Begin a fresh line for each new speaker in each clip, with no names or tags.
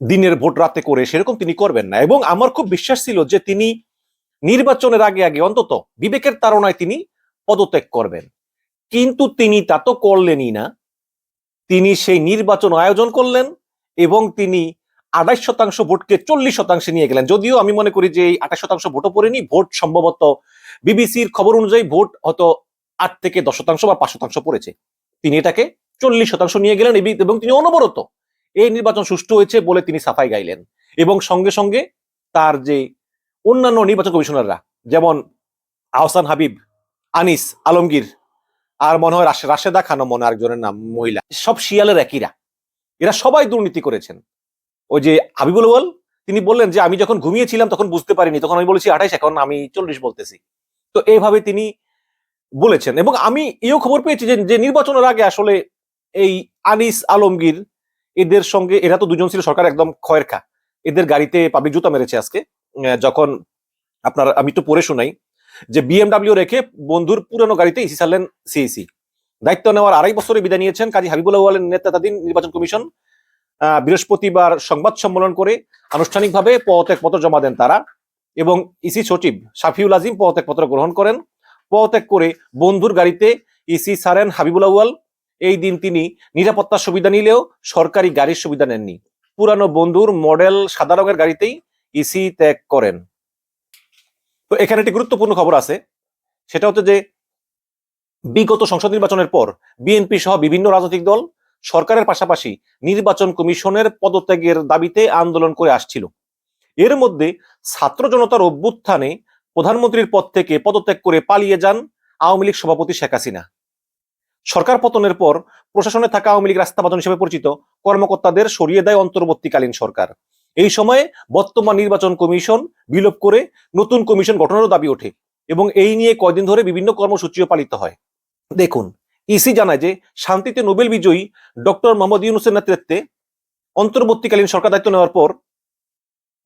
দিনের ভোট রাতে করে সেরকম তিনি করবেন না। এবং আমার খুব বিশ্বাস ছিল যে তিনি নির্বাচনের আগে আগে অন্তত বিবেকের তারণায় তিনি পদত্যাগ করবেন। কিন্তু তিনি তা তো করলেনই না। তিনি সেই নির্বাচন আয়োজন করলেন এবং তিনি আঠাশ শতাংশ ভোটকে চল্লিশ শতাংশে নিয়ে গেলেন। যদিও আমি মনে করি যে এই আঠাশ শতাংশ ভোটও পড়েনি, ভোট সম্ভবত বিবিসির খবর অনুযায়ী ভোট হয়তো আট থেকে দশ শতাংশ বা পাঁচ শতাংশ পড়েছে। তিনি এটাকে চল্লিশ শতাংশ নিয়ে গেলেন এবং তিনি অনবরত এই নির্বাচন সুষ্ঠু হয়েছে বলে তিনি সাফাই গাইলেন। এবং সঙ্গে সঙ্গে তার যে অন্যান্য নির্বাচন কমিশনাররা, যেমন আহসান হাবিব, আনিস আলমগীর, আর মনে হয় রাশেদা খানও মনে আরেকজনের নাম, মহিলা, সব শিয়ালের একইরা। এরা সবাই দুর্নীতি করেছেন। ওই যে হাবিবুল বল তিনি বললেন যে, আমি যখন ঘুমিয়েছিলাম তখন বুঝতে পারিনি, তখন আমি বলেছি আঠাইশ, এখন আমি চল্লিশ বলতেছি। তো এইভাবে তিনি বলেছেন। এবং আমি এও খবর পেয়েছি যে নির্বাচনের আগে আসলে এই আনিস আলমগীর এদের সঙ্গে, এরা তো দুজন ছিল সরকার একদম খয়ের খা। এদের গাড়িতে পাবলিক জুতা মেরেছে আজকে। যখন আপনার, আমি তো পড়ে শোনাই যে বিএমডাব্লিউ রেখে বন্ধুর পুরনো গাড়িতে ইসি সারলেন সিইসি দায়িত্ব নেওয়ার আড়াই বছরে বিদায় নিয়েছেন কাজী হাবিবুল আউয়ালের নেতৃত্বাধীন নির্বাচন কমিশন। বৃহস্পতিবার সংবাদ সম্মেলন করে আনুষ্ঠানিকভাবে পদত্যাগ পত্র জমা দেন তারা এবং ইসি সচিব শাফিউল আজিম পদত্যাগ পত্র গ্রহণ করেন। পদত্যাগ করে বন্ধুর গাড়িতে ইসি সারেন হাবিবুল আউয়াল। এই দিন তিনি নিরাপত্তার সুবিধা নিলেও সরকারি গাড়ির সুবিধা নেননি। পুরানো বন্ধুর মডেল সাদা রঙের গাড়িতেই ইসি ত্যাগ করেন। তো এখানে একটি গুরুত্বপূর্ণ খবর আছে। সেটা হচ্ছে যে বিগত সংসদ নির্বাচনের পর বিএনপি সহ বিভিন্ন রাজনৈতিক দল সরকারের পাশাপাশি নির্বাচন কমিশনের পদত্যাগের দাবিতে আন্দোলন করে আসছিল। এর মধ্যে ছাত্র জনতার অভ্যুত্থানে প্রধানমন্ত্রীর পদ থেকে পদত্যাগ করে পালিয়ে যান আওয়ামী লীগ সভাপতি শেখ হাসিনা। সরকার পতনের পর প্রশাসনে থাকা আওয়ামী লীগ রাস্তাবাদন হিসেবে পরিচিত কর্মকর্তাদের সরিয়ে দেয় অন্তর্বর্তীকালীন সরকার। এই সময়ে বর্তমান নির্বাচন কমিশন বিলোপ করে নতুন কমিশন গঠনেরও দাবি ওঠে এবং এই নিয়ে কয়দিন ধরে বিভিন্ন কর্মসূচিও পালিত হয়। দেখুন ইসি জানায় যে শান্তিতে নোবেল বিজয়ী ডক্টর মোহাম্মদ ইউনুসের নেতৃত্বে অন্তর্বর্তীকালীন সরকার দায়িত্ব নেওয়ার পর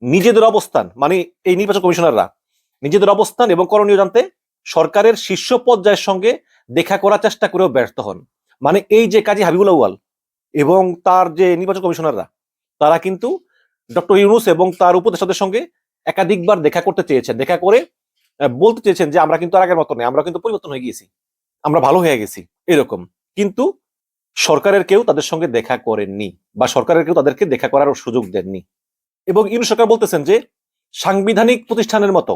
নিজেদের অবস্থান মানে এই নির্বাচন কমিশনাররা, নিজেদের অবস্থান এবং করণীয় জানতে সরকারের শীর্ষ পর্যায়ের সঙ্গে দেখা করার চেষ্টা করেও ব্যর্থ হন। মানে এই যে কাজী হাবিবুল আউয়াল এবং তার যে নির্বাচন কমিশনাররা, তারা কিন্তু ডক্টর ইউনুস এবং তার উপদেষ্টাদের সঙ্গে একাধিকবার দেখা করতে চেয়েছেন। দেখা করে বলতে চেয়েছেন যে আমরা কিন্তু আগের মতো নেই, আমরা কিন্তু পরিবর্তন হয়ে গিয়েছি। আমরা ভালো হয়ে গেছি, এরকম। কিন্তু সরকারের কেউ তাদের সঙ্গে দেখা করেননি বা সরকারের কেউ তাদেরকে দেখা করার সুযোগ দেননি। এবং ইউনুস সরকার বলতেছেন যে, সাংবিধানিক প্রতিষ্ঠানের মতো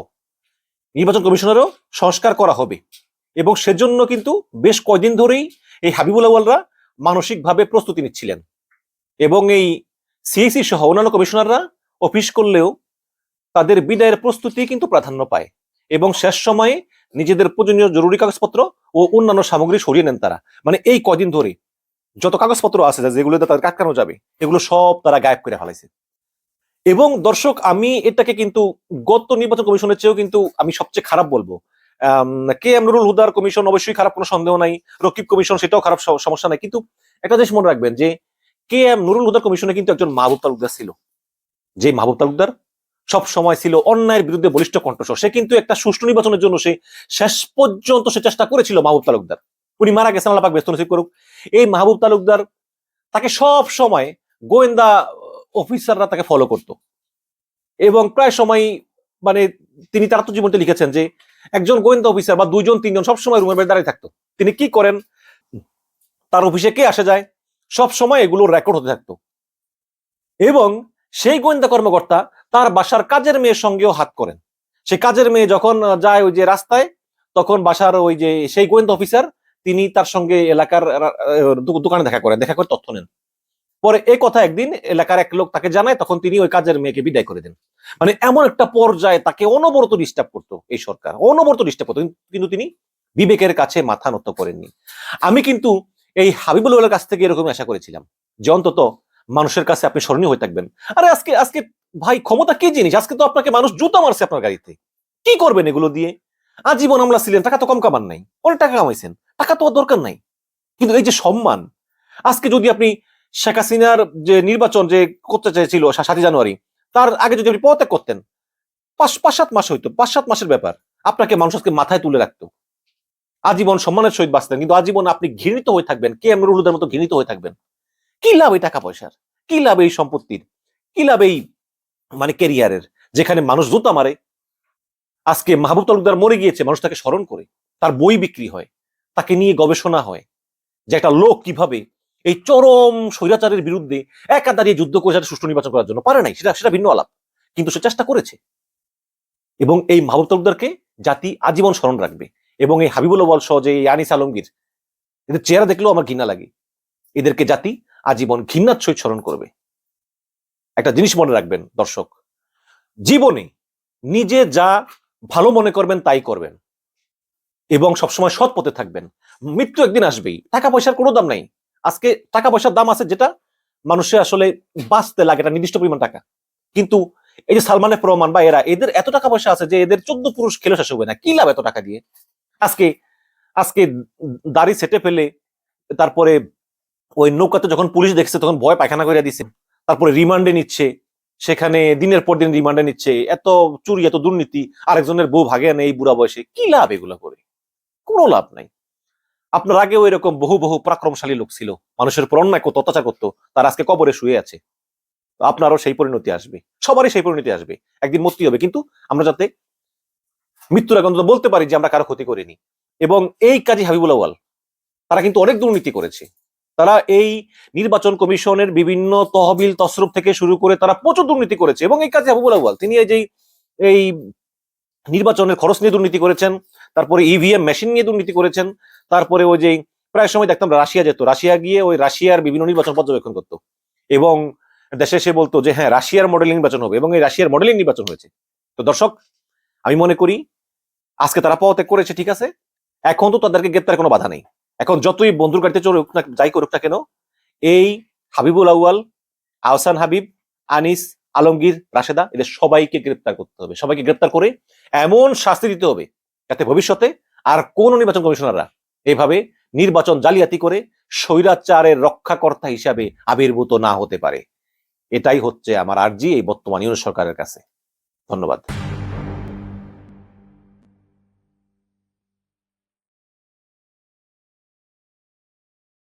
নির্বাচন কমিশনেরও সংস্কার করা হবে। এবং সেজন্য কিন্তু বেশ কয়দিন ধরেই এই হাবিবুল আউয়ালরা মানসিকভাবে প্রস্তুতি নিচ্ছিলেন। এবং এই সিএসি সহ অন্যান্য কমিশনাররা অফিস করলেও তাদের বিদায়ের প্রস্তুতি কিন্তু প্রাধান্য পায় এবং শেষ সময়ে নিজেদের প্রয়োজনীয় জরুরি কাগজপত্র ও অন্যান্য সামগ্রী সরিয়ে নেন তারা। মানে এই কদিন ধরে যত কাগজপত্র আছে, যা- যেগুলোতে তাদের কাটকানো যাবে, এগুলো সব তারা গায়েব করে ফেলাইছে। এবং দর্শক, আমি এটাকে কিন্তু গত নির্বাচন কমিশনের চেয়েও কিন্তু আমি সবচেয়ে খারাপ বলব। কে এম নুরুল হুদার কমিশন অবশ্যই খারাপ কোনো সন্দেহ নাই, রকিব কমিশন সেটাও খারাপ সমস্যা নাই। কিন্তু একটা জিনিস মনে রাখবেন যে, কে এম নুরুল হুদার কমিশনে কিন্তু একজন মাহবুব তালুকদার ছিল। যে মাহবুব তালুকদার সব সময় ছিল অন্যায়ের বিরুদ্ধে বলিষ্ঠ কণ্ঠস্বর। সে কিন্তু একটা সুষ্ঠু নির্বাচনের জন্য সে শেষ পর্যন্ত সে চেষ্টা করেছিল মাহবুব তালুকদার। উনি মারা গেছেন, আল্লাহ পাক ব্যস্ত নসিব করুক। এই মাহবুব তালুকদার তাকে সব সময় গোয়েন্দা অফিসাররা তাকে ফলো করত। এবং প্রায় সময় মানে তিনি তার জীবনতে লিখেছেন যে, একজন গোয়েন্দা অফিসার বা দুইজন, তিনজন সবসময় রুমের বাইরে দাঁড়িয়ে থাকতো। তিনি কি করেন? তার অফিসে কে আসে যায়? সব সময় এগুলোর রেকর্ড হতে থাকতো। এবং সেই গোয়েন্দা কর্মকর্তা তার বাসার কাজের মেয়ের সঙ্গেও হাত করেন। সে কাজের মেয়ে যখন যায় ওই যে রাস্তায়, তখন বাসার ওই যে সেই গোয়েন্দা অফিসার, তিনি তার সঙ্গে এলাকার দোকানে দেখা করেন, দেখা করে তথ্য নেন। পরে এই কথা একদিন এলাকার এক লোক তাকে জানায়, তখন তিনি ওই কাজের মেয়েকে বিদায় করে দেন। মানে এমন একটা পর্যায়ে তাকে অনবরত ডিস্টার্ব করতো এই সরকার, অনবরত ডিস্টার্ব করতো। কিন্তু- তিনি বিবেকের কাছে মাথা নত করেননি। আমি কিন্তু এই হাবিবুল আউয়ালের কাছ থেকে এরকম আশা করেছিলাম যে অন্তত মানুষের কাছে আপনি স্মরণীয় হয়ে থাকবেন। আরে আজকে আজকে ভাই ক্ষমতা কি জিনিস? আজকে তো আপনাকে মানুষ জুতা মারছে আপনার গাড়িতে। কি করবেন এগুলো দিয়ে? আজীবন আমলা ছিলেন, টাকা তো কম কামান নাই। অনেক টাকা কামাইছেন, টাকা তো দরকার নাই। কিন্তু এই যে সম্মান, আজকে যদি আপনি শেখ হাসিনার যে নির্বাচন যে করতে চাইছিল সাতই জানুয়ারি, তার আগে যদি আপনি পদত্যাগ করতেন, পাঁচ পাঁচ, সাত মাস হইতো, পাঁচ, সাত মাসের ব্যাপার। আপনাকে মানুষ আজকে মাথায় তুলে রাখতো। আজীবন সম্মানের সহিত বাঁচতেন, কিন্তু আজীবন আপনি ঘৃণিত হয়ে থাকবেন, কে এম রুলুদের মতো ঘৃণিত হয়ে থাকবেন? কি লাভ এই টাকা পয়সার? কি লাভ এই সম্পত্তির? কি লাভ এই মানে কেরিয়ারের যেখানে মানুষ জুতা মারে? আজকে মাহবুব তালুকদার মরে গিয়েছে, মানুষ তাকে স্মরণ করে। তার বই বিক্রি হয়, তাকে নিয়ে গবেষণা হয়। যে একটা লোক কীভাবে এই চরম স্বৈরাচারের বিরুদ্ধে একা দাঁড়িয়ে যুদ্ধ করে সুষ্ঠু নির্বাচন করার জন্য পারে নাই, সেটা সেটা ভিন্ন আলাপ। কিন্তু সে চেষ্টা করেছে। এবং এই মাহবুব জাতি আজীবন স্মরণ রাখবে। এবং এই হাবিবুল ওয়াল সহ যে আনিস আলমগীর, এদের চেহারা দেখলেও আমার ঘৃণা লাগে। এদেরকে জাতি আজীবন ঘৃণার সহিত স্মরণ করবে। একটা জিনিস মনে রাখবেন, দর্শক। জীবনে নিজে যা ভালো মনে করবেন, তাই করবেন। এবং সবসময় সৎ পথে থাকবেন। মৃত্যু একদিন আসবেই। টাকা পয়সার কোনো দাম নাই। আজকে টাকা পয়সার দাম আছে যেটা মানুষের আসলে বাঁচতে লাগে, এটা নির্দিষ্ট পরিমাণ টাকা। কিন্তু এই যে সালমানের প্রমাণ বা এরা, এদের এত টাকা পয়সা আছে যে এদের চোদ্দ পুরুষ খেলে শেষ হবে না। কি লাভ এত টাকা দিয়ে? আজকে আজকে দাড়ি সেটে ফেলে, তারপরে ওই নৌকাতে যখন পুলিশ দেখছে তখন ভয় পায়খানা করে দিছে। তারপরে রিমান্ডে নিচ্ছে, সেখানে দিনের পর দিন রিমান্ডে নিচ্ছে, এত চুরি, এত দুর্নীতি, আরেকজনের বউ ভাগে আনে এই বুড়া বয়সে, কি লাভ এগুলো করে? কোনো লাভ নাই। আপনার আগেও এরকম বহু বহু পরাক্রমশালী লোক ছিল। মানুষের উপর অন্যায় করতো, অত্যাচার করতো, তার আজকে কবরে শুয়ে আছে। আপনারও সেই পরিণতি আসবে। সবারই সেই পরিণতি আসবে। একদিন মৃত্যু হবে। কিন্তু আমরা যাতে মৃত্যুর অন্তত বলতে পারি যে আমরা কারও ক্ষতি করিনি। এবং এই কাজী হাবিবুল আওয়াল তারা কিন্তু অনেক দুর্নীতি করেছে। তারা এই নির্বাচন কমিশনের বিভিন্ন তহবিল, তসরুপ থেকে শুরু করে তারা প্রচুর দুর্নীতি করেছে। এবং এই কাজে হাবিবুল আওয়াল তিনি এই যে এই নির্বাচনের খরচ নিয়ে দুর্নীতি করেছেন, তারপরে ইভিএম মেশিন নিয়ে দুর্নীতি করেছেন তারপরে ওই যে প্রায় সময় দেখতাম রাশিয়া যেত। রাশিয়া গিয়ে ওই রাশিয়ার বিভিন্ন নির্বাচন পর্যবেক্ষণ করতো। এবং দেশে সে বলতো যে হ্যাঁ রাশিয়ার মডেলিং নির্বাচন হবে এবং এই রাশিয়ার মডেলিং নির্বাচন হয়েছে। তো দর্শক, আমি মনে করি আজকে তারা পদত্যাগ করেছে, ঠিক আছে? এখন তো তাদেরকে গ্রেপ্তার কোনো বাধা নেই। এখন যতই বন্ধুর গাড়িতে চড়ুক না, যাই করুক না কেন, এই হাবিবুল আউয়াল, আহসান হাবিব, আনিস, আলমগীর, রাশেদা, এদের সবাইকে গ্রেপ্তার করতে হবে। সবাইকে গ্রেপ্তার করে এমন শাস্তি দিতে হবে যাতে ভবিষ্যতে আর কোন নির্বাচন কমিশনাররা এইভাবে নির্বাচন জালিয়াতি করে স্বৈরাচারের রক্ষাকর্তা হিসাবে আবির্ভূত না হতে পারে। এটাই হচ্ছে আমার আর্জি এই বর্তমান ইউনিয়ন সরকারের কাছে। ধন্যবাদ।